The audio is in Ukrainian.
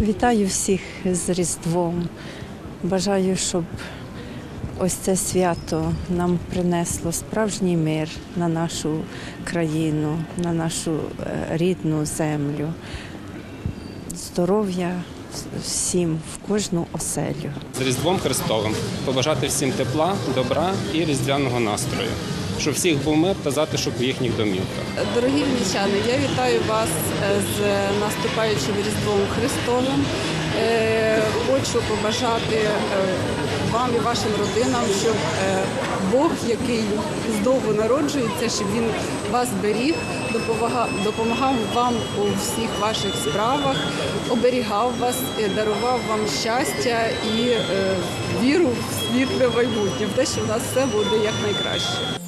Вітаю всіх з Різдвом. Бажаю, щоб ось це свято нам принесло справжній мир на нашу країну, на нашу е, рідну землю. Здоров'я всім в кожну оселю. з Різдвом Христовим, побажати всім тепла, добра і різдвяного настрою, щоб всіх був мир та затишок у їхніх домівках. Дорогі вінничани, я вітаю вас е, з наступаючим Різдвом Христовим. Е, Хочу побажати е, вам і вашим родинам, щоб Бог, який здовго народжується, щоб він вас беріг, допомагав, вам у всіх ваших справах, оберігав вас, дарував вам щастя і віру в світле майбутнє, в те, що в нас все буде якнайкраще.